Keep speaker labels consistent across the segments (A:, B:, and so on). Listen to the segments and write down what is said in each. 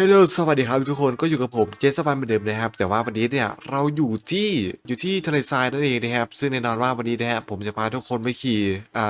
A: ฮลโหลสวัสดีครับทุกคนก็อยู่กับผมเจสฟันเหมือนเดิมนะครับ แต่ว่าวันนี้เนี่ยเราอยู่ที่อยู่ที่ทะเลทรายนั่นเองนะครับซึ่งแน่นอนว่าวันนี้นะฮะผมจะพาทุกคนไปขี่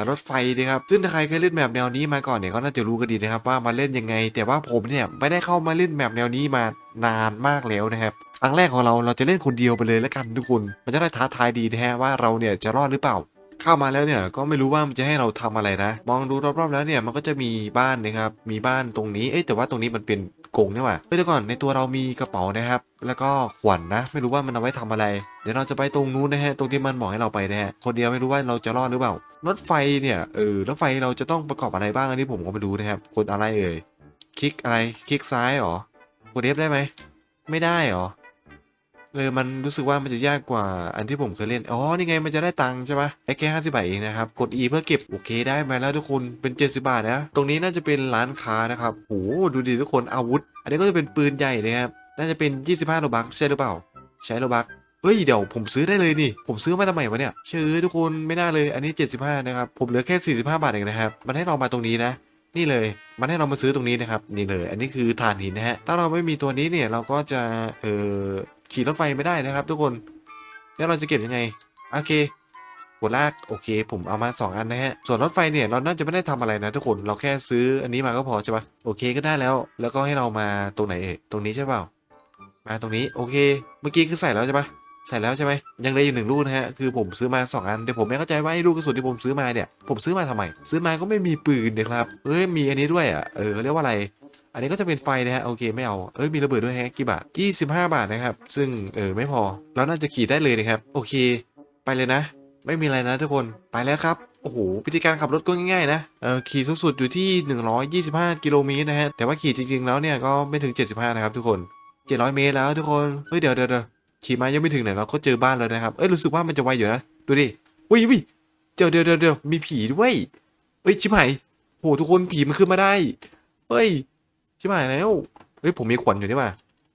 A: รถไฟนะครับซึ่งถ้าใครเคยเล่นแมปแนวนี้มาก่อนเนี่ยก็น่าจะรู้กันดีนะครับว่ามาเล่นยังไง แต่ว่าผมเนี่ยไม่ได้เข้ามาเล่นแมปแนวนี้มานานมากแล้วนะครับครั้งแรกของเราเราจะเล่นคนเดียวไปเลยแล้วกันทุกคน มันจะได้ท้าทายดีนะฮะว่าเราเนี่ยจะรอดหรือเปล่าเข้ามาแล้วเนี่ยก็ไม่รู้ว่ามันจะให้เราทำอะไรนะ มองดูรอบๆแล้วเนี่ยมันก็จะมีบ้านนะครับมีบ้านตรงนี้เอ๊แต่ว่าตรงนี้มันเป็น กงนี่หว่าเฮ้ยเดี๋ยวก่อนในตัวเรามีกระเป๋านะครับ แล้วก็ขวัญนนะ ไม่รู้ว่ามันเอาไว้ทำอะไร เดี๋ยวเราจะไปตรงนู้นนะฮะตรงที่มันบอกให้เราไปนะฮะคนเดียวไม่รู้ว่าเราจะรอดหรือเปล่ารถไฟเนี่ยเออรถไฟเราจะต้องประกอบอะไรบ้างอันนี้ผมก็ไม่รู้นะครับกดอะไรเอ่ยคลิกอะไรคลิกซ้ายหรอกดเอฟได้ไหมไม่ได้หรอ เออมันรู้สึกว่ามันจะยากกว่าอันที่ผมเคยเล่น อ๋อ นี่ไงมันจะได้ตังค์ใช่ปะไอ้แค่ห้าสิบบาทเองนะครับ กด E เพื่อเก็บ โอเคได้มาแล้วทุกคน เป็น 70 บาทนะ ตรงนี้น่าจะเป็นร้านค้านะครับโหดูดิทุกคน อาวุธ อันนี้ก็จะเป็นปืนใหญ่นะครับ น่าจะเป็น 25โลบักใช่หรือเปล่า ใช้โลบักเฮ้ยเดี๋ยวผมซื้อได้เลยนี่ ผมซื้อมาทำไมวะเนี่ยเชื่อทุกคนไม่น่าเลยอันนี้ 75 นะครับ ผมเหลือแค่ 45 บาทเองนะครับ มันให้เรามาตรงนี้นะ นี่เลย มันให้เรามาซื้อตรงนี้นะครับ นี่เลย อันนี้คือถ่านหินนะฮะ ถ้าเราไม่มีตัวนี้เนี่ยเราก็จะ เออ ขี่รถไฟไม่ได้นะครับ ทุกคนแล้วเราจะเก็บยังไงโอเคกดลากโอเค ผมเอามา 2 อันนะฮะส่วนรถไฟเนี่ยเราน่าจะไม่ได้ทำอะไรนะทุกคนเราแค่ซื้ออันนี้มาก็พอใช่ปะโอเคก็ได้แล้ว แล้วก็ให้เรามาตรงไหนเอ่ยตรงนี้ใช่เปล่ามาตรงนี้โอเค เมื่อกี้คือใส่แล้วใช่ปะใส่แล้วใช่ไหมยังเหลืออยู่หนึ่งลูกนะฮะคือผมซื้อมา 2 อันแต่ผมไม่เข้าใจว่าไอ้ลูกกระสุนที่ผมซื้อมาเนี่ยผมซื้อมาทำไม ซื้อมาก็ไม่มีปืนนะครับเอ้ยมีอันนี้ด้วยอะเออเรียกว่าอะไร อันนี้ก็จะเป็นไฟนะฮะโอเคไม่เอาเอ้ยมีระเบิดด้วยฮะกี่บาท 25 บาทนะครับ ซึ่งเออไม่พอเราน่าจะขี่ได้เลยนะครับ โอเค ไปเลยนะ ไม่มีอะไรนะทุกคนไปแล้วครับโอ้โหวิธีการขับรถก็ง่ายๆนะเออขี่สูงสุดอยู่ที่ 125 กิโลเมตรนะฮะ แต่ว่าขี่จริงๆแล้วเนี่ยก็ไม่ถึง 75 นะครับทุกคน 700 เมตรแล้วทุกคน เฮ้ยเดี๋ยวเดี๋ยวเดี๋ยวขี่มายังไม่ถึงไหนเราก็เจอบ้านแล้วนะครับ เอ้ยรู้สึกว่ามันจะไวอยู่นะ ดูดิวิวิเดี๋ยวเดี๋ยวเดี๋ยวเดี๋ยวมีผีด้วยเฮ้ยชิบหายโหทุกคนผีมันขึ้นมาได้ เฮ้ย ชิบหายแล้ว เฮ้ยผมมีขวัญอยู่นี่ว่า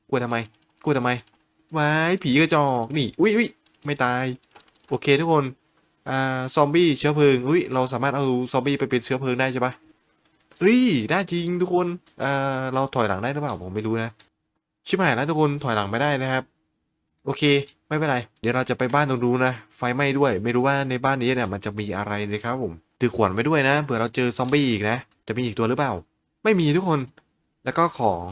A: กลัวทำไม กลัวทำไมวายผีกระจอกนี่ อุ้ยอุ้ยไม่ตาย โอเคทุกคน อ่า ซอมบี้เชื้อเพลิง อุ้ยเราสามารถเอาซอมบี้ไปเป็นเชื้อเพลิงได้ใช่ปะเฮ้ย ได้จริงทุกคน อ่า เราถอยหลังได้หรือเปล่าผมไม่รู้นะ ชิบหายแล้วทุกคนถอยหลังไม่ได้นะครับ โอเค ไม่เป็นไร เดี๋ยวเราจะไปบ้านตรงนู้นนะ ไฟไหม้ด้วย ไม่รู้ว่าในบ้านนี้เนี่ยมันจะมีอะไรนะครับผม ถือขวานไว้ด้วยนะ เผื่อเราเจอซอมบี้อีกนะ จะมีอีกตัวหรือเปล่า ไม่มีทุกคน แล้วก็ของ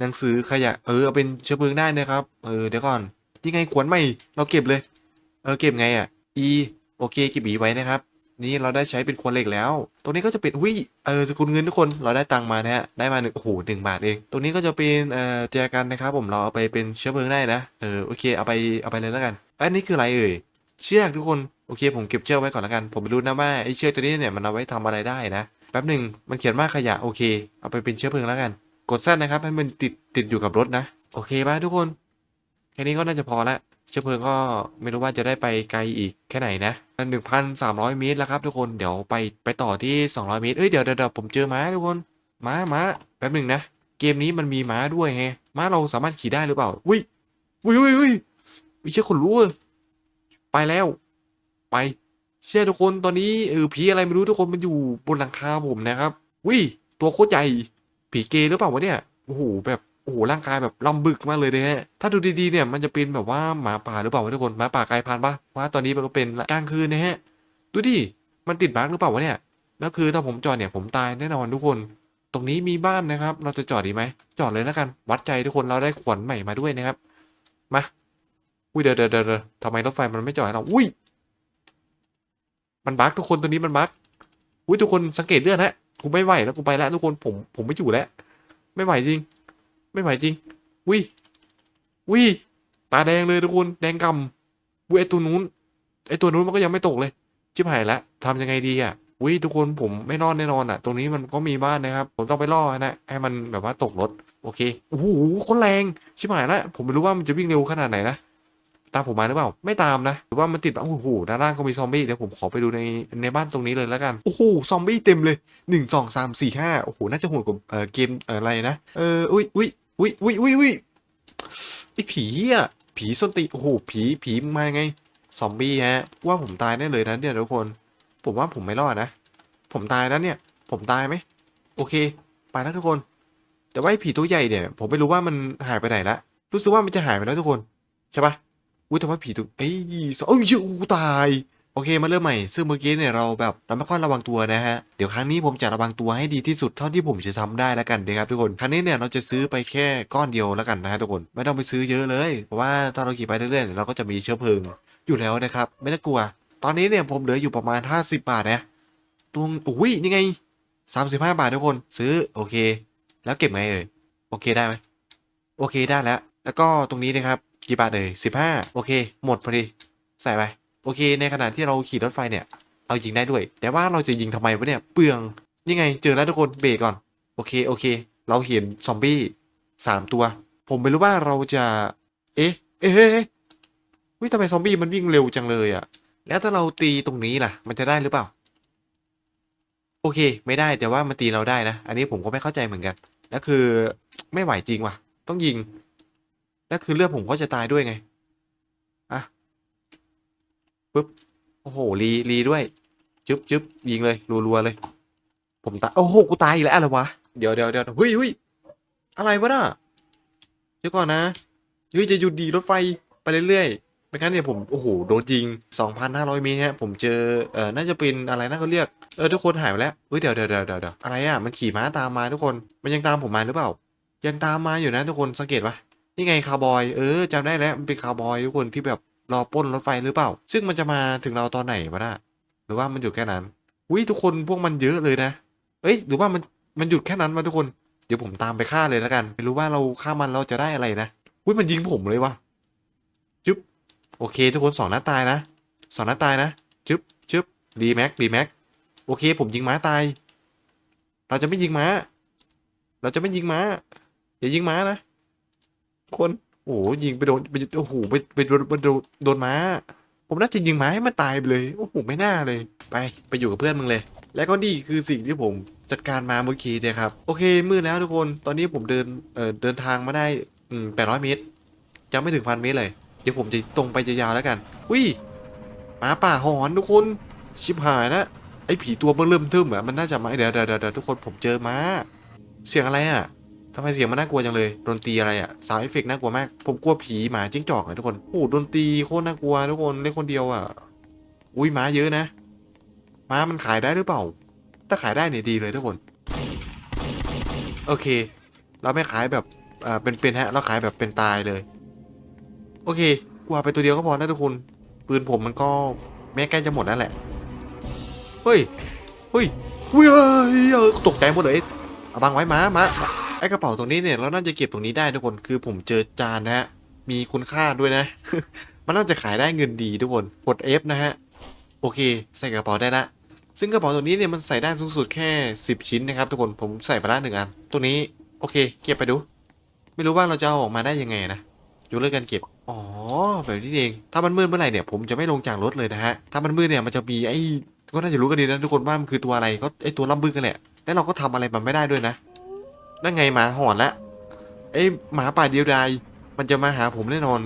A: หนังสือขยะเออเอาเป็นเชื้อเพลิงได้นะครับ เออเดี๋ยวก่อนนี่ไงขวนใหม่เราเก็บเลย เออเก็บไงอะ e โอเคเก็บ e ไว้นะครับ นี่เราได้ใช้เป็นควนเหล็กแล้ว ตรงนี้ก็จะเป็นหุ้ยเออสกุลเงินทุกคนเราได้ตังมานะฮะได้มาหนึ่งโอ้โหหนึ่งบาทเอง ตรงนี้ก็จะเป็นเอ่อแจกันนะครับ ผมเราเอาไปเป็นเชื้อเพลิงได้นะเออโอเคเอาไปเอาไปเลยแล้วกันอันนี้คืออะไรเอ่ยเชือกทุกคนโอเค ผมเก็บเชือกไว้ก่อนแล้วกัน ผมไม่รู้นะว่าไอ้เชือกตัวนี้เนี่ยมันเอาไว้ทำอะไรได้นะแป๊บหนึ่งมันเขียนว่าขยะโอเค เอาไปเป็นเชื้อเพลิงแล้วกัน กดสั้นนะครับ ให้มันติดติดอยู่กับรถนะ โอเคป่ะทุกคน แค่นี้ก็น่าจะพอละเชื้อเพลิงก็ไม่รู้ว่าจะได้ไปไกลอีกแค่ไหนนะหนึ่งพันสามร้อยเมตรแล้วครับทุกคนเดี๋ยวไปไปต่อที่สองร้อยเมตรเอ้ยเดี๋ยวเดี๋ยวผมเจอม้าทุกคนม้าม้าแป๊บหนึ่งนะ เกมนี้มันมีม้าด้วยแฮะม้าเราสามารถขี่ได้หรือเปล่าวิวิวิวิวิเชื่อคนรู้เว้ยไปแล้ว ไปเชื่อทุกคนตอนนี้เออผีอะไรไม่รู้ทุกคนมันอยู่บนหลังคาผมนะครับวิตัวโคตรใหญ่ ผีเกย์หรือเปล่าวะเนี่ยโอ้โหแบบโอ้โหร่างกายแบบลำบึกมากเลยนะฮะถ้าดูดีๆเนี่ยมันจะเป็นแบบว่าหมาป่าหรือเปล่าวะทุกคนหมาป่ากลายพันธุ์ปะว่าตอนนี้มันก็เป็นกลางคืนนะฮะดูดิมันติดบั๊กหรือเปล่าวะเนี่ยแล้วคือถ้าผมจอดเนี่ยผมตายแน่นอนทุกคน ตรงนี้มีบ้านนะครับ เราจะจอดดีไหมจอดเลยแล้วกันวัดใจทุกคนเราได้ขวัญใหม่มาด้วยนะครับมาอุ้ยเดี๋ยวเดี๋ยวเดี๋ยวเดี๋ยวทำไมรถไฟมันไม่จอดให้เราอุ้ยมันบั๊กทุกคนตัวนี้มันบั๊กอุ้ยทุกคนสังเกตเลือดนะ กูไม่ไหวแล้วกูไปแล้วทุกคนผมผมไม่อยู่แล้ว ไม่ไหวจริง ไม่ไหวจริงวิวิตาแดงเลยทุกคนแดงกำวิไอตัวนู้นไอตัวนู้นมันก็ยังไม่ตกเลย ชิบหายแล้วทำยังไงดีอะวิทุกคนผมไม่รอดแน่นอนอะ ตรงนี้มันก็มีบ้านนะครับ ผมต้องไปล่อนะให้มันแบบว่าตกรถโอเคโอ้โหคนแรงชิบหายแล้วผมไม่รู้ว่ามันจะวิ่งเร็วขนาดไหนนะ ตามผมมาหรือเปล่า ไม่ตามนะ หรือว่ามันติดโอ้โหด้านล่างก็มีซอมบี้ เดี๋ยวผมขอไปดูในในบ้านตรงนี้เลยแล้วกัน โอ้โห ซอมบี้เต็มเลยหนึ่งสองสามสี่ห้าโอ้โห น่าจะโหดกว่าเออเกมอะไรนะ เออ อุ้ยอุ้ยอุ้ยอุ้ยอุ้ยอุ้ยไอผีอะผีส้นตีนโอ้โห ผี ผีมาไง ซอมบี้ฮะ ว่าผมตายแน่เลยนะเนี่ยทุกคน ผมว่าผมไม่รอดนะ ผมตายแล้วเนี่ย ผมตายไหม โอเค ไปแล้วทุกคน แต่แต่ว่าไอ้ผีตัวใหญ่เนี่ย ผมไม่รู้ว่ามันหายไปไหนละ รู้สึกว่ามันจะหายไปแล้วทุกคน ใช่ปะ อุ้ยแต่ว่าผีตัวเอ้ยสเอ้ยชื่อกูตาย โอเคมาเริ่มใหม่ ซึ่งเมื่อกี้เนี่ยเราแบบเราไม่ค่อยระวังตัวนะฮะ เดี๋ยวครั้งนี้ผมจะระวังตัวให้ดีที่สุดเท่าที่ผมจะทำได้แล้วกันนะครับทุกคน ครั้งนี้เนี่ยเราจะซื้อไปแค่ก้อนเดียวแล้วกันนะฮะทุกคน ไม่ต้องไปซื้อเยอะเลย เพราะว่าถ้าเราขี่ไปเรื่อยๆเนี่ยเราก็จะมีเชื้อเพลิงอยู่แล้วนะครับ ไม่ต้องกลัว ตอนนี้เนี่ยผมเหลืออยู่ประมาณ 50 บาทนะตัวอุ้ยนี่ไง 35 บาททุกคน ซื้อโอเค แล้วเก็บไงเอ่ย โอเคได้ไหมโอเคได้แล้ว แล้วก็ตรงนี้นะครับ กี่บาทเอ่ย15โอเค หมดพอดี ใส่ไป โอเค ในขณะที่เราขี่รถไฟเนี่ย เรายิงได้ด้วย แต่ว่าเราจะยิงทำไมวะเนี่ย เปลืองนี่ไง เจอแล้วทุกคนเบรกก่อน โอเค โอเค เราเห็นซอมบี้สามตัว ผมไม่รู้ว่าเราจะเอ๊ะเอ๊ะ เอ๊ะเอ๊ะเฮ้ยทำไมซอมบี้มันวิ่งเร็วจังเลยอะแล้วถ้าเราตีตรงนี้ล่ะ มันจะได้หรือเปล่า โอเค ไม่ได้แต่ว่ามันตีเราได้นะ อันนี้ผมก็ไม่เข้าใจเหมือนกัน แล้วคือไม่ไหวจริงว่ะ ต้องยิง แล้วคือเลือดผมก็จะตายด้วยไง อะปึ๊บ โอ้โห รีรีด้วย จึ๊บจึ๊บยิงเลย รัวๆเลย ผมตาย โอ้โห กูตายอีกแล้วอะไรวะ เดี๋ยวเดี๋ยวเดี๋ยวเฮ้ยเฮ้ยอะไรวะน่ะเดี๋ยวก่อนนะ เฮ้ย จะหยุดดีรถไฟไปเรื่อยๆไม่งั้นเนี่ยผม โอ้โห โดนยิง 2,500เมตรฮะ ผมเจอ เอ่อ น่าจะเป็นอะไรนะเขาเรียก เออ ทุกคนหายไปแล้ว เฮ้ยเดี๋ยวเดี๋ยวเดี๋ยวเดี๋ยวเดี๋ยวอะไรอะ มันขี่ม้าตามมาทุกคน มันยังตามผมมาหรือเปล่า ยังตามมาอยู่นะทุกคน สังเกตปะ นี่ไงคาวบอย เออจำได้แล้วมันเป็นคาวบอยทุกคนที่แบบรอป้นรถไฟหรือเปล่า ซึ่งมันจะมาถึงเราตอนไหนวะน่ะหรือว่ามันอยู่แค่นั้นอุ้ยทุกคนพวกมันเยอะเลยนะเอ้ยหรือว่ามันมันหยุดแค่นั้นวะทุกคนเดี๋ยวผมตามไปฆ่าเลยแล้วกัน ไม่รู้ว่าเราฆ่ามันเราจะได้อะไรนะอุ้ยมันยิงผมเลยวะจึ๊บโอเค ทุกคนสองนัดตายนะสองนัดตายนะจึ๊บจึ๊บดีแม็กดีแม็กโอเค ผมยิงม้าตาย เราจะไม่ยิงม้า เราจะไม่ยิงม้าอย่ายิงม้านะ คนโอ้ยิงไปโดนไปโอ้โหไปไปโดนโดนโดนม้า ผมน่าจะยิงม้าให้มันตายไปเลยโอ้โหไม่น่าเลย ไปไปอยู่กับเพื่อนมึงเลย และก็นี่คือสิ่งที่ผมจัดการมาเมื่อกี้เนี่ยครับโอเคมืดแล้วทุกคนตอนนี้ผมเดินเอ่อเดินทางมาได้อืมแปดร้อยเมตรยังไม่ถึงพันเมตรเลยเดี๋ยวผมจะตรงไปยาวๆแล้วกันอุ้ยหมาป่าหอนทุกคนชิบหายนะไอ้ผีตัวเมื่อเริ่มทึมอะมันน่าจะมาเดี๋ยวเดี๋ยวเดี๋ยวทุกคนผมเจอม้าเสียงอะไรอะำไมเสียงมันน่ากลัวจังเลยดนตรีอะไรอะสาวเอฟเฟกน่ากลัวมาก ผมกลัวผีหมาจิ้งจอกอะทุกคนโอ้โหดนตรีโคตรน่ากลัวทุกคนเล่นคนเดียวอะอุ้ยม้าเยอะนะม้ามันขายได้หรือเปล่า ถ้าขายได้เนี่ยดีเลยทุกคน โอเค เราไม่ขายแบบอ่าเป็นๆฮะเราขายแบบเป็นตายเลย โอเคกว่าไปตัวเดียวก็พอนะทุกคนปืนผมมันก็แม้ใกล้จะหมดแล้วแหละเฮ้ยเฮ้ยเฮ้ยตกใจหมดเลยเอาบังไว้มามา ไอกระเป๋าตรงนี้เนี่ยเราน่าจะเก็บตรงนี้ได้ทุกคนคือผมเจอจานนะฮะมีคุณค่าด้วยนะ มันน่าจะขายได้เงินดีทุกคนกด F นะฮะโอเค ใส่กระเป๋าได้ละซึ่งกระเป๋าตัวนี้เนี่ยมันใส่ได้สูงสุดแค่ 10 ชิ้นนะครับทุกคนผมใส่ไปละหนึ่งอันตัวนี้โอเค เก็บไปดู ไม่รู้ว่าเราจะเอาออกมาได้ยังไงนะยกเลิกการเก็บอ๋อแบบนี้เองถ้ามันมืดเมื่อไหร่เนี่ยผมจะไม่ลงจากรถเลยนะฮะถ้ามันมืดเนี่ยมันจะมีไอ้ก็น่าจะรู้กันดีนะทุกคนว่ามันคือตัวอะไรก็ไอ้ตัวล่ำบึ้งกันแหละแล้วเราก็ทำอะไรมันไม่ได้ด้วยนะ นั่นไงหมาหอนละไอ้หมาป่าเดียวดายมันจะมาหาผมแน่นอน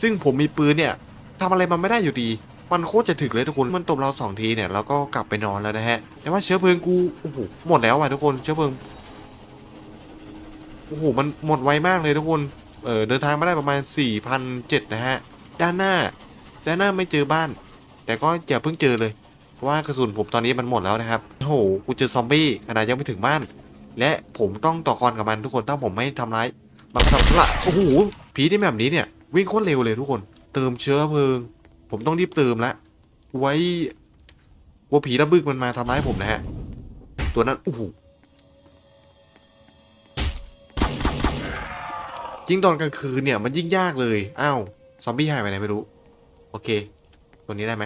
A: ซึ่งผมมีปืนเนี่ยทำอะไรมันไม่ได้อยู่ดี มันโคตรจะถึกเลยทุกคน มันตบเราสองทีเนี่ยเราก็กลับไปนอนแล้วนะฮะ แต่ว่าเชื้อเพลิงกูโอ้โหหมดแล้วว่ะทุกคนเชื้อเพลิงโอ้โหมันหมดไวมากเลยทุกคนเออเดินทางมาได้ประมาณ4 0 0นะฮะด้านหน้า ด้านหน้าไม่เจอบ้าน แต่ก็อย่าเพิ่งเจอเลย เพราะว่ากระสุนผมตอนนี้มันหมดแล้วนะครับโอ้โหกูเจอซอมบี้ขนาดยังไม่ถึงบ้าน และผมต้องต่อกรกับมันทุกคนถ้าผมไม่ทำร้ายมันทำละโอ้โหผีที่แบบนี้เนี่ย วิ่งโคตรเร็วเลยทุกคน เติมเชื้อเพลิง ผมต้องรีบเติมละไว้กลัวผีระบึกมันมาทำร้ายผมนะฮะ ตัวนั้นโอ้โหยิ่งตอนกลางคืนเนี่ยมันยิ่งยากเลยอ้าวซอมบี้หายไปไหนไม่รู้ โอเค ตัวนี้ได้ไหม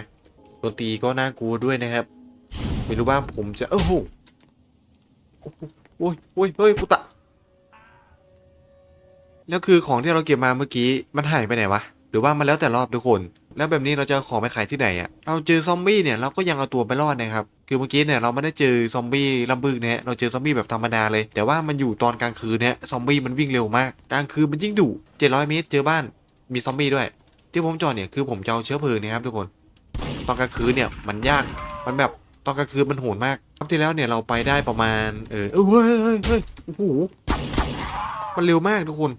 A: ดนตีก็น่ากลัวด้วยนะครับ ไม่รู้ว่าผมจะโอ้โหโอ้โห โอ้ยโอ้ยเฮ้ยกูตะ แล้วคือของที่เราเก็บมาเมื่อกี้มันหายไปไหนวะ หรือว่ามันแล้วแต่รอบทุกคน แล้วแบบนี้เราจะของไปขายที่ไหนอะเราเจอซอมบี้เนี่ยเราก็ยังเอาตัวไปรอดนะครับ คือเมื่อกี้เนี่ยเราไม่ได้เจอซอมบี้ลำบึกนะฮะเราเจอซอมบี้แบบธรรมดาเลย แต่ว่ามันอยู่ตอนกลางคืนเนี่ยซอมบี้มันวิ่งเร็วมาก กลางคืนมันยิ่งดุ700 เมตร เจอบ้าน มีซอมบี้ด้วย ที่ผมจอดเนี่ยคือผมจะเอาเชื้อเพลิงนะครับทุกคน ตอนกลางคืนเนี่ยมันยาก มันแบบ ตอนกลางคืนมันโหดมากรอบที่แล้วเนี่ยเราไปได้ประมาณ เออเฮ้ยเฮ้ยเฮ้ยโอ้โหมันเร็วมากทุกคน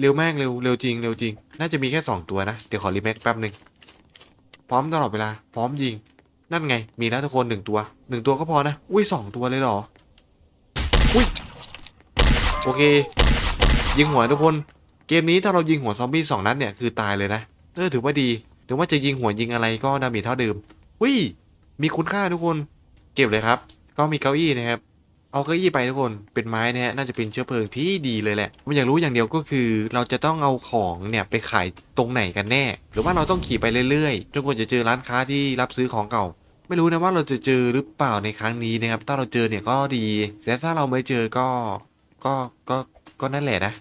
A: เร็วมากเร็วเร็วจริงเร็วจริง น่าจะมีแค่สองตัวนะ เดี๋ยวขอรีแม็กแป๊บหนึ่งพร้อมตลอดเวลา พร้อมยิง นั่นไง มีแล้วทุกคนหนึ่งตัวหนึ่งตัวก็พอนะ อุ้ยสองตัวเลยเหรอ อุ้ย โอเค ยิงหัวทุกคน เกมนี้ถ้าเรายิงหัวซอมบี้สองนัดเนี่ย คือตายเลยนะ เออถือว่าดี ถึงว่าจะยิงหัวยิงอะไรก็ดาเมจเท่าเดิม อุ้ย มีคุณค่าทุกคนเก็บเลยครับ ก็มีเก้าอี้นะครับ เอาเก้าอี้ไปทุกคนเป็นไม้นะฮะน่าจะเป็นเชื้อเพลิงที่ดีเลยแหละผมอยากรู้อย่างเดียวก็คือ เราจะต้องเอาของเนี่ยไปขายตรงไหนกันแน่ หรือว่าเราต้องขี่ไปเรื่อยๆจนกว่าจะเจอร้านค้าที่รับซื้อของเก่า ไม่รู้นะว่าเราจะเจอหรือเปล่าในครั้งนี้นะครับ ถ้าเราเจอเนี่ยก็ดี แต่ถ้าเราไม่เจอก็ก็ก็ก็นั่นแหละนะ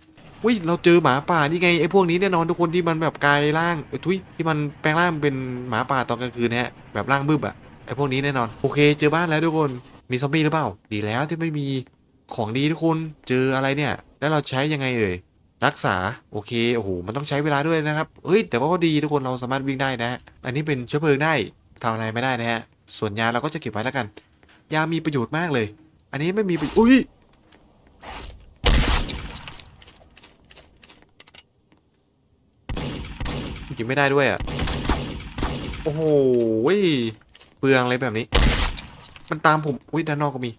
A: อุ้ยเราเจอหมาป่านี่ไงไอ้พวกนี้แน่นอนทุกคนที่มันแบบกลายร่างเอ้ยทุยที่มันแปลงร่างเป็นหมาป่าตอนกลางคืนนะฮะแบบร่างบึ้บอะ ไอ้พวกนี้แน่นอน โอเค เจอบ้านแล้วทุกคน มีซอมบี้หรือเปล่า ดีแล้วที่ไม่มีของดีทุกคน เจออะไรเนี่ย แล้วเราใช้ยังไงเอ่ย รักษา โอเค โอ้โห มันต้องใช้เวลาด้วยนะครับ เฮ้ย แต่ว่าก็ดีทุกคน เราสามารถวิ่งได้นะฮะอันนี้เป็นเชื้อเพลิงได้ทำอะไรไม่ได้นะฮะ ส่วนยาเราก็จะเก็บไว้แล้วกัน ยามีประโยชน์มากเลย อันนี้ไม่มีประโยชน์ อุ้ยยิงไม่ได้ด้วยอะ โอ้โห ลืองอะไรแบบนี้ มันตามผม อุ้ยด้านนอกก็มี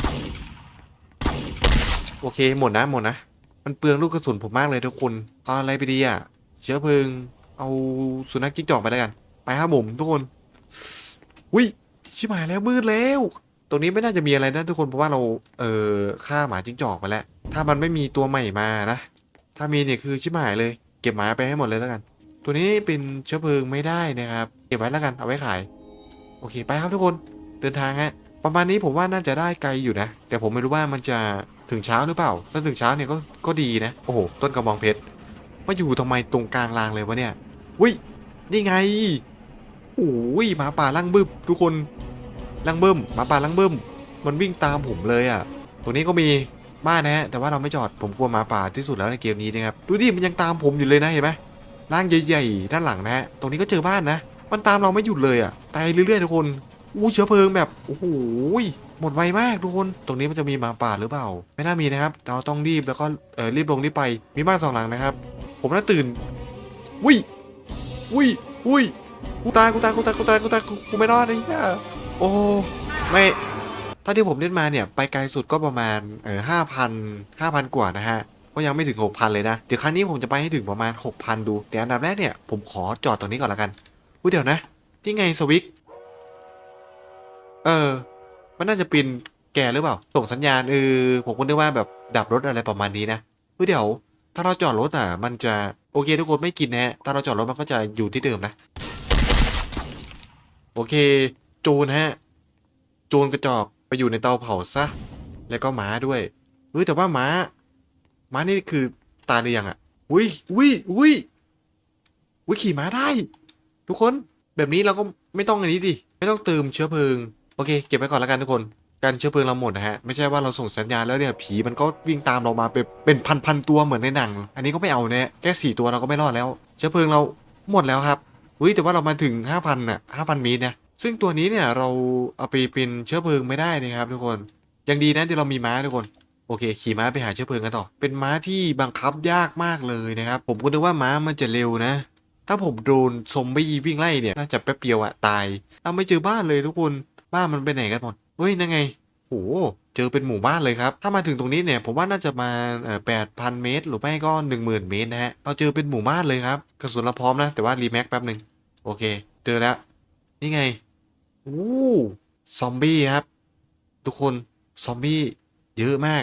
A: โอเคหมดนะหมดนะ มันเปลืองลูกกระสุนผมมากเลยทุกคนเอาอะไรไปดีอะ เชื้อเพลิง เอาสุนัขจิ้งจอกไปแล้วกัน ไปครับผมทุกคน อุ้ยชิบหายแล้วมืดแล้ว ตรงนี้ไม่น่าจะมีอะไรนะทุกคนเพราะว่าเรา เอ่อฆ่าหมาจิ้งจอกไปแล้ว ถ้ามันไม่มีตัวใหม่มานะ ถ้ามีเนี่ยคือชิบหายเลย เก็บหมาไปให้หมดเลยแล้วกัน ตัวนี้เป็นเชื้อเพลิงไม่ได้นะครับ เก็บไว้แล้วกันเอาไว้ขาย โอเคไปครับทุกคนเดินทางฮะประมาณนี้ผมว่าน่าจะได้ไกลอยู่นะ แต่ผมไม่รู้ว่ามันจะถึงเช้าหรือเปล่าถ้าถึงเช้าเนี่ยก็ก็ดีนะ โอ้โห ต้นกระบองเพชรมาอยู่ทำไมตรงกลางรางเลยวะเนี่ยวินี่ไงโอ้ยหมาป่าลังบึ้มทุกคนลังบึ้มหมาป่าลังบึ้มมันวิ่งตามผมเลยอะ ตรงนี้ก็มีบ้านนะฮะแต่ว่าเราไม่จอดผมกลัวหมาป่าที่สุดแล้วในเกมนี้นะครับดูดิมันยังตามผมอยู่เลยนะเห็นไหมร่างใหญ่ๆด้านหลังนะฮะตรงนี้ก็เจอบ้านนะ มันตามเราไม่หยุดเลยอะตายเรื่อยๆทุกคนอู้เชื้อเพลิงแบบโอ้โหหมดไวมากทุกคน ตรงนี้มันจะมีหมาป่าหรือเปล่า ไม่น่ามีนะครับ เราต้องรีบแล้วก็เออรีบลงรีบไป มีบ้านสองหลังนะครับ ผมน่าตื่นวุ้ยวุ้ยวุ้ยกูตายกูตายกูตายกูตายกูตายกูไม่รอดไอ้เหี้ยโอ้ไม่ถ้าที่ผมเล่นมาเนี่ยไปไกลสุดก็ประมาณเออห้าพันห้าพันกว่านะฮะก็ยังไม่ถึง 6,000 เลยนะ เดี๋ยวครั้งนี้ผมจะไปให้ถึงประมาณ 6,000 ดูเดี๋ยวอันดับแรกเนี่ย ผมขอจอดตรงนี้ก่อนละกัน เดี๋ยวนะ ที่ไงสวิกเออ มันน่าจะเป็นแกหรือเปล่า ส่งสัญญาณเออผมก็นึกว่าแบบดับรถอะไรประมาณนี้นะอุ้ยเดี๋ยว ถ้าเราจอดรถอะ มันจะโอเคทุกคนไม่กินนะฮะถ้าเราจอดรถมันก็จะอยู่ที่เดิมนะ โอเค โจรฮะ โจรกระจอกไปอยู่ในเตาเผาซะ แล้วก็หมาด้วยเฮ้ยแต่ว่าหมาม้านี่คือตายหรือยังอะอุ้ยอุ้ยอุ้ยอุ้ยขี่ม้าได้ ทุกคนแบบนี้เราก็ไม่ต้องอันนี้ดิไม่ต้องเติมเชื้อเพลิงโอเค เก็บไว้ก่อนแล้วกันทุกคนการเชื้อเพลิงเราหมดนะฮะไม่ใช่ว่าเราส่งสัญญาณแล้วเนี่ยผีมันก็วิ่งตามเรามาเป็นเป็นพันพันๆตัวเหมือนในหนัง อันนี้ก็ไม่เอาเนี่ยแค่สี่ตัวเราก็ไม่รอดแล้ว เชื้อเพลิงเราหมดแล้วครับอุ้ยแต่ว่าเรามาถึงห้าพันอะห้าพันเมตรนะซึ่งตัวนี้เนี่ยเราเอาไปเป็นเชื้อเพลิงไม่ได้นะครับทุกคนยังดีนะที่เรามีม้าทุกคนโอเค ขี่ม้าไปหาเชื้อเพลิงกันต่อ เป็นม้าที่บังคับยากมากเลยนะครับ ผมก็นึกว่าม้ามันจะเร็วนะ ถ้าผมโดนซอมบี้วิ่งไล่เนี่ย น่าจะแป๊บเดียวอะตาย เราไม่เจอบ้านเลยทุกคน บ้านมันไปไหนกันหมด เฮ้ยนั่นไง โห เจอเป็นหมู่บ้านเลยครับ ถ้ามาถึงตรงนี้เนี่ย ผมว่าน่าจะมาแปดพันเมตร หรือไม่ก็หนึ่งหมื่นเมตรนะฮะ เราเจอเป็นหมู่บ้านเลยครับ กระสุนเราพร้อมนะ แต่ว่ารีแม็กแป๊บหนึ่งโอเค เจอแล้ว นี่ไง โอ้ซอมบี้ครับ ทุกคน ซอมบี้เยอะมาก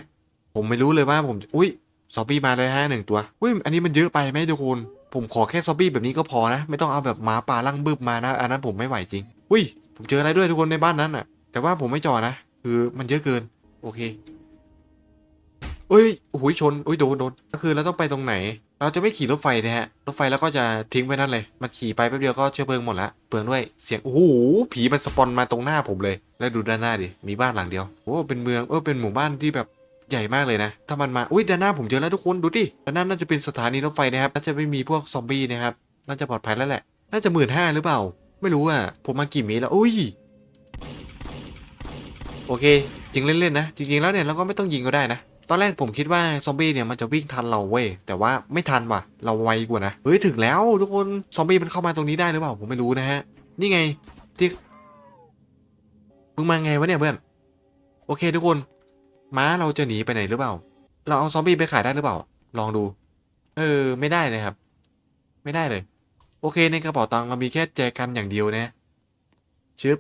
A: ผมไม่รู้เลยว่าผม อุ้ย ซอมบี้มาเลยฮะหนึ่งตัว อุ้ย อันนี้มันเยอะไปไหมทุกคน ผมขอแค่ซอมบี้แบบนี้ก็พอนะ ไม่ต้องเอาแบบหมาป่าลั่งบึ้มานะ อันนั้นผมไม่ไหวจริง อุ้ย ผมเจออะไรด้วยทุกคนในบ้านนั้นอะ แต่ว่าผมไม่จอดนะ คือมันเยอะเกิน โอเคเอ้ยโอ้โหชนอุ้ยโดนโดนก็คือเราต้องไปตรงไหน เราจะไม่ขี่รถไฟนะฮะ รถไฟแล้วก็จะทิ้งไปนั่นเลย มันขี่ไปแป๊บเดียวก็เชื้อเพลิงหมดละ เปลืองด้วย เสียง โอ้โห ผีมันสปอนมาตรงหน้าผมเลย แล้วดูด้านหน้าดิ มีบ้านหลังเดียว โอ้ เป็นเมือง เออ เป็นหมู่บ้านที่แบบ ใหญ่มากเลยนะ ถ้ามันมา อุ้ยด้านหน้าผมเจอแล้วทุกคนดูดิด้านหน้าน่าจะเป็นสถานีรถไฟนะครับ น่าจะไม่มีพวกซอมบี้นะครับ น่าจะปลอดภัยแล้วแหละ น่าจะหมื่นห้าหรือเปล่า ไม่รู้อะ ผมมากี่เมตรแล้ว อุ้ย โอเค จริงเล่นๆนะ จริงๆแล้วเนี่ยเราก็ไม่ต้องยิงก็ได้นะ ตอนแรกผมคิดว่าซอมบี้เนี่ยมันจะวิ่งทันเราเว้ย แต่ว่าไม่ทันว่ะ เราไวกว่านะ เฮ้ยถึงแล้วทุกคน ซอมบี้มันเข้ามาตรงนี้ได้หรือเปล่า ผมไม่รู้นะฮะ นี่ไงที่มึงมาไงวะเนี่ยเพื่อน โอเคทุกคน ม้าเราจะหนีไปไหนหรือเปล่า เราเอาซอมบี้ไปขายได้หรือเปล่า ลองดู เออ ไม่ได้เลยครับ ไม่ได้เลย โอเค ในกระเป๋าตังค์เรามีแค่แจกันอย่างเดียวนะชึบ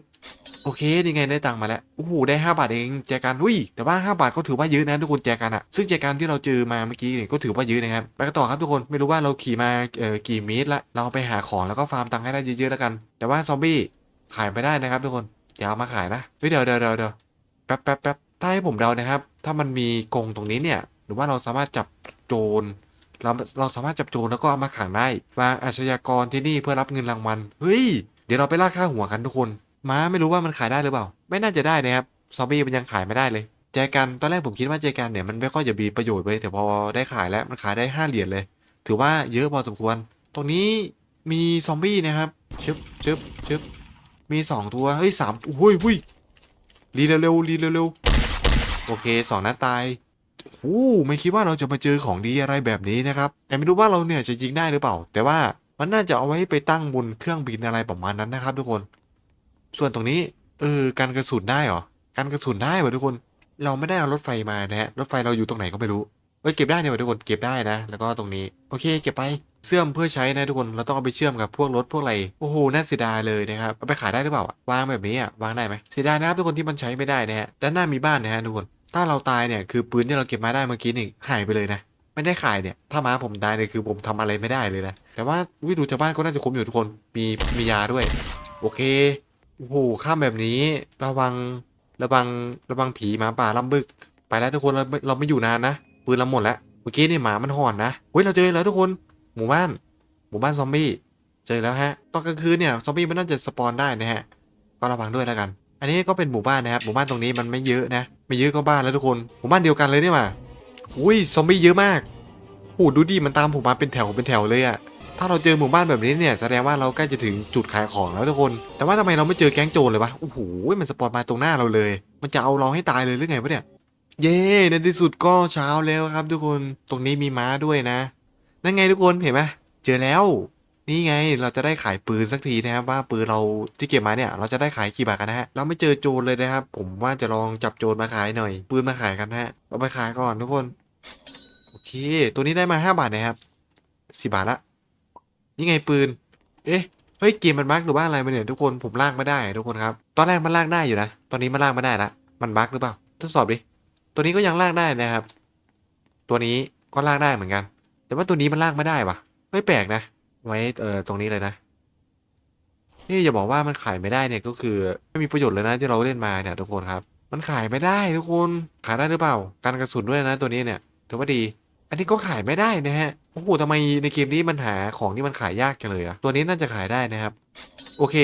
A: โอเคนี่ไงได้ตังค์มาแล้วโอ้โหได้ 5 บาทเองแจกันอุ้ยแต่ว่า 5 บาทก็ถือว่าเยอะนะทุกคนแจกันอะซึ่งแจกันที่เราเจอมาเมื่อกี้เนี่ยก็ถือว่าเยอะนะครับไปกันต่อครับทุกคนไม่รู้ว่าเราขี่มาเอ่อกี่เมตรละเราไปหาของแล้วก็ฟาร์มตังค์ให้ได้เยอะๆแล้วกัน แต่ว่าซอมบี้ขายไม่ได้นะครับทุกคนอย่าเอามาขายนะเฮ้ยเดี๋ยวเดี๋ยวเดี๋ยวเดี๋ยวแป๊บแป๊บแป๊บ ถ้าให้ผมเดานะครับ ถ้ามันมีกรงตรงนี้เนี่ย หรือว่าเราสามารถจับโจรเราเราสามารถจับโจรแล้วก็เอามาขังได้วาอาชญากรที่นี่เพื่อรับเงินรางวัล เฮ้ย เดี๋ยวเราไปล่าค่าหัวกันทุกคน ม้าไม่รู้ว่ามันขายได้หรือเปล่า ไม่น่าจะได้นะครับ ซอมบี้มันยังขายไม่ได้เลย แจกัน ตอนแรกผมคิดว่าแจกันเนี่ยมันไม่ค่อยจะมีประโยชน์เว้ยแต่พอได้ขายแล้วมันขายได้5เหรียญเลย ถือว่าเยอะพอสมควร ตรงนี้มีซอมบี้นะครับ ชึบชึบชึบมีสองตัว เฮ้ยสามตัวอุ้ยอุ้ยรีเร็วๆรีเร็วๆ โอเคสองนัดตายโอ้ไม่คิดว่าเราจะมาเจอของดีอะไรแบบนี้นะครับ แต่ไม่รู้ว่าเราเนี่ยจะยิงได้หรือเปล่า แต่ว่ามันน่าจะเอาไว้ไปตั้งบนเครื่องบินอะไรประมาณนั้นนะครับทุกคน ส่วนตรงนี้เออการกระสุนได้เหรอการกระสุนได้เหรอทุกคน เราไม่ได้เอารถไฟมานะฮะรถไฟเราอยู่ตรงไหนก็ไม่รู้เอ้ยเก็บได้เนี่ยว่ะทุกคนเก็บได้นะ แล้วก็ตรงนี้ โอเค เก็บไป เชื่อมเพื่อใช้นะทุกคนเราต้องเอาไปเชื่อมกับพวกรถพวกอะไรโอ้โหน่าเสียดายเลยนะครับเอาไปขายได้หรือเปล่าอะวางแบบนี้อะวางได้ไหมเสียดายนะครับทุกคนที่มันใช้ไม่ได้นะฮะด้านหน้ามีบ้านนะฮะทุกคนถ้าเราตายเนี่ยคือปืนที่เราเก็บมาได้เมื่อกี้นี่หายไปเลยนะไม่ได้ขายเนี่ยถ้ามาผมตายเนี่ยคือผมทำอะไรไม่ได้เลยนะแต่ว่าวิดูชาวบ้านก็น่าจะคุ้มอยู่ทุกคนมีมียาด้วย โอเคโอ้โหข้ามแบบนี้ระวังระวังระวังผีหมาป่าล่ำบึก ไปแล้วทุกคนเราเราไม่อยู่นานนะปืนเราหมดแล้วเมื่อกี้นี่หมามันหอนนะเฮ้ยเราเจอแล้วทุกคน หมู่บ้าน หมู่บ้านซอมบี้ เจอแล้วฮะ ตอนกลางคืนเนี่ยซอมบี้มันน่าจะสปอนได้นะฮะ ก็ระวังด้วยแล้วกัน อันนี้ก็เป็นหมู่บ้านนะครับ หมู่บ้านตรงนี้มันไม่เยอะนะ ไม่เยอะก็บ้านแล้วทุกคน หมู่บ้านเดียวกันเลยเนี่ยมาอุ้ยซอมบี้เยอะมากโอ้ดูดิมันตามผมมาเป็นแถวเป็นแถวเลยอะถ้าเราเจอหมู่บ้านแบบนี้เนี่ยแสดงว่าเราใกล้จะถึงจุดขายของแล้วทุกคน แต่ว่าทำไมเราไม่เจอแก๊งโจรเลยวะ โอ้โห มันสปอนมาตรงหน้าเราเลย มันจะเอาเราให้ตายเลยหรือไงวะเนี่ย เย้ ในที่สุดก็เช้าแล้วครับทุกคน ตรงนี้มีม้าด้วยนะ นั่นไงทุกคนเห็นไหมเจอแล้ว นี่ไงเราจะได้ขายปืนสักทีนะครับว่าปืนเราที่เก็บมาเนี่ย เราจะได้ขายกี่บาทกันนะฮะเราไม่เจอโจรเลยนะครับ ผมว่าจะลองจับโจรมาขายหน่อย ปืนมาขายกันนะฮะเอาไปขายก่อนทุกคนโอเค ตัวนี้ได้มาห้าบาทนะครับสิบาทละนี่ไงปืน เอ๊ะเฮ้ยเกมมันบั๊กหรือว่าอะไรมาเนี่ยทุกคนผมลากไม่ได้ทุกคนครับตอนแรกมันลากได้อยู่นะตอนนี้มันลากไม่ได้ละมันบั๊กหรือเปล่าทดสอบดิตัวนี้ก็ยังลากได้นะครับ ตัวนี้ก็ลากได้เหมือนกัน แต่ว่าตัวนี้มันลากไม่ได้ปะเฮ้ยแปลกนะ ไว้เออตรงนี้เลยนะ นี่อย่าบอกว่ามันขายไม่ได้เนี่ยก็คือไม่มีประโยชน์เลยนะที่เราเล่นมาเนี่ยทุกคนครับ มันขายไม่ได้ทุกคนขายได้หรือเปล่า การกระสุนด้วยนะตัวนี้เนี่ยถือว่าดี อันนี้ก็ขายไม่ได้นะฮะโอ้โหทำไมในเกมนี้มันหาของที่มันขายยากจังเลยอะตัวนี้น่าจะขายได้นะครับ โอเค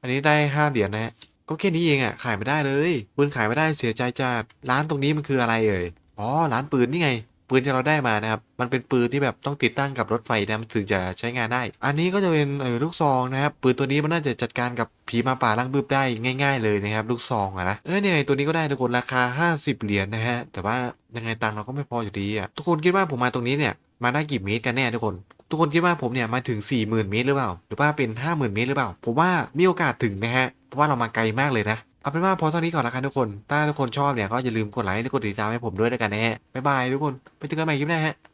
A: อันนี้ได้ห้าเหรียญนะฮะก็แค่นี้เองอะขายไม่ได้เลยปืนขายไม่ได้เสียใจจัดร้านตรงนี้มันคืออะไรเอ่ยอ๋อร้านปืนนี่ไง ปืนที่เราได้มานะครับมันเป็นปืนที่แบบต้องติดตั้งกับรถไฟนะมันถึงจะใช้งานได้ อันนี้ก็จะเป็นเออลูกซองนะครับปืนตัวนี้มันน่าจะจัดการกับผีมาป่าล่างบึบได้ง่าย ๆเลยนะครับลูกซองอะนะเอ้ยเนี่ยตัวนี้ก็ได้ทุกคนราคา 50 เหรียญนะฮะแต่ว่ายังไงตังเราก็ไม่พออยู่ดีอะทุกคนคิดว่าผมมาตรงนี้เนี่ยมาได้กี่เมตรกันแน่ทุกคนทุกคนคิดว่าผมเนี่ยมาถึง 40,000 เมตรหรือเปล่า หรือว่าเป็น 50,000 เมตรหรือเปล่า ผมว่ามีโอกาสถึงนะฮะ เพราะว่าเรามาไกลมากเลยนะ เอาเป็นว่าพอเท่านี้ก่อนละกันทุกคน ถ้าทุกคนชอบเนี่ยก็อย่าลืมกดไลค์และกดติดตามให้ผมด้วยแล้วกันนะฮะบ๊ายบายทุกคน ไปเจอกันใหม่คลิปหน้าฮะ